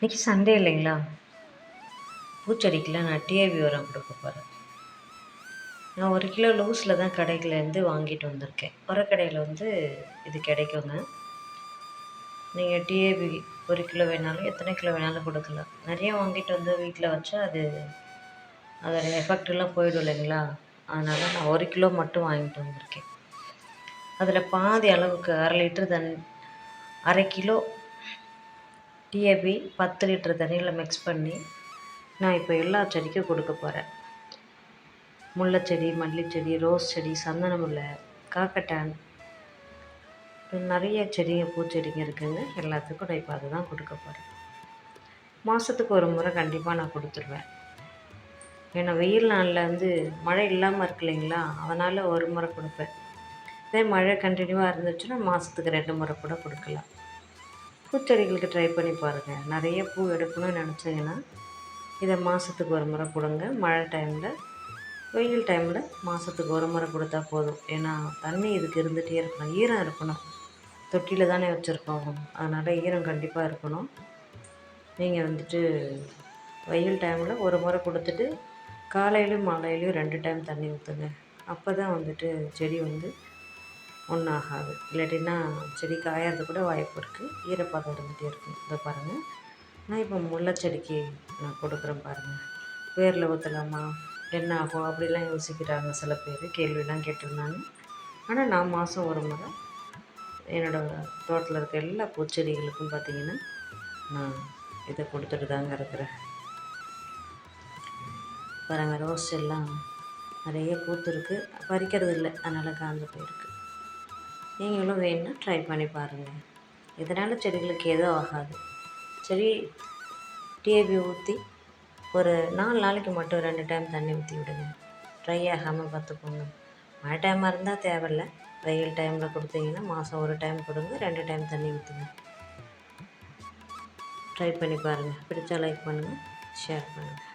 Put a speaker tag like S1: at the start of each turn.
S1: இன்றைக்கி சண்டே இல்லைங்களா? பூச்செடிக்கெலாம் நான் டிஏபி உரம் கொடுக்க போகிறேன் நான் ஒரு கிலோ லூஸில் தான் கடையிலேருந்து வாங்கிட்டு வந்திருக்கேன். உரக்கடையில் வந்து இது கிடைக்குங்க. நீங்கள் டிஏபி ஒரு கிலோ வேணாலும் எத்தனை கிலோ வேணாலும் கொடுக்கலாம். நிறைய வாங்கிட்டு வந்து வீட்டில் வச்சா அது அதோட எஃபெக்டெல்லாம் போயிடும் இல்லைங்களா? அதனால் நான் ஒரு கிலோ மட்டும் வாங்கிட்டு வந்திருக்கேன். அதில் பாதி அளவுக்கு அரை லிட்டர் தண்ணி அரை கிலோ டிஏபி பத்து லிட்டர் தண்ணியில் மிக்ஸ் பண்ணி நான் இப்போ எல்லா செடிக்கும் கொடுக்க போகிறேன் முல்லைச்செடி மல்லிச்செடி ரோஸ் செடி சந்தன முல்லை காக்கட்டான். நிறைய செடிங்க பூச்செடிங்க இருக்குதுங்க எல்லாத்துக்கும் நான் இப்போ அதை தான் கொடுக்க போகிறேன் மாதத்துக்கு ஒரு முறை கண்டிப்பாக நான் கொடுத்துருவேன். ஏன்னா வெயில் நாளில் வந்து மழை இல்லாமல் இருக்கு இல்லைங்களா? அதனால் ஒரு முறை கொடுப்பேன். இதே மழை கண்டினியூவாக இருந்துச்சுன்னா மாதத்துக்கு ரெண்டு முறை கூட கொடுக்கலாம். பூச்செடிகளுக்கு ட்ரை பண்ணி பாருங்கள் நிறைய பூ எடுக்கணும்னு நினச்சிங்கன்னா இதை மாதத்துக்கு ஒரு முறை கொடுங்க. மழை டைமில் வெயில் டைமில் மாதத்துக்கு ஒரு முறை கொடுத்தா போதும். ஏன்னா தண்ணி இதுக்கு இருந்துகிட்டே இருக்கணும். ஈரம் இருக்கணும். தொட்டியில் தானே வச்சுருக்கோம். அதனால் ஈரம் கண்டிப்பாக இருக்கணும். நீங்கள் வந்துட்டு வெயில் டைமில் ஒரு முறை கொடுத்துட்டு காலையிலையும் மாலையிலையும் ரெண்டு டைம் தண்ணி ஊற்றுங்க அப்போ தான் வந்துட்டு செடி வந்து ஒன்றும் ஆகாது செடி காயறது கூட வாய்ப்பு இருக்குது ஈரப்பதம் இருந்துகிட்டே இருக்கும். இதை பாருங்கள் நான் இப்போ முல்லை செடிக்கு நான் கொடுக்குறேன் பாருங்கள் வேரில் ஊற்றலாமா என்ன ஆகும்? அப்படிலாம் யோசிக்கிறாங்க சில பேர். கேள்விலாம் கேட்டிருந்தாங்க. ஆனால் நான் மாதம் ஒரு முறை என்னோடய தோட்டத்தில் இருக்க எல்லா பூச்செடிகளுக்கும் பார்த்திங்கன்னா நான் இதை கொடுத்துட்டு தாங்க இருக்கிறேன். பாருங்கள் ரோஸ் எல்லாம் நிறைய பூத்துருக்கு. பறிக்கிறது இல்லை அதனால் காஞ்சு போயிருக்கு. நீங்களும் வேணும்னா ட்ரை பண்ணி பாருங்கள் இதனால் செடிகளுக்கு எதுவும் ஆகாது. செடி டிஏபி ஊற்றி ஒரு நாலு நாளைக்கு மட்டும் ரெண்டு டைம் தண்ணி ஊற்றி விடுங்க. ட்ரை ஆகாமல் பார்த்துக்கோங்க. மழை டைமாக இருந்தால் தேவையில்ல. வெயில் டைமில் கொடுத்தீங்கன்னா மாதம் ஒரு டைம் கொடுங்க ரெண்டு டைம் தண்ணி ஊற்றுங்க ட்ரை பண்ணி பாருங்கள் பிடிச்சா லைக் பண்ணுங்கள் ஷேர் பண்ணுங்கள்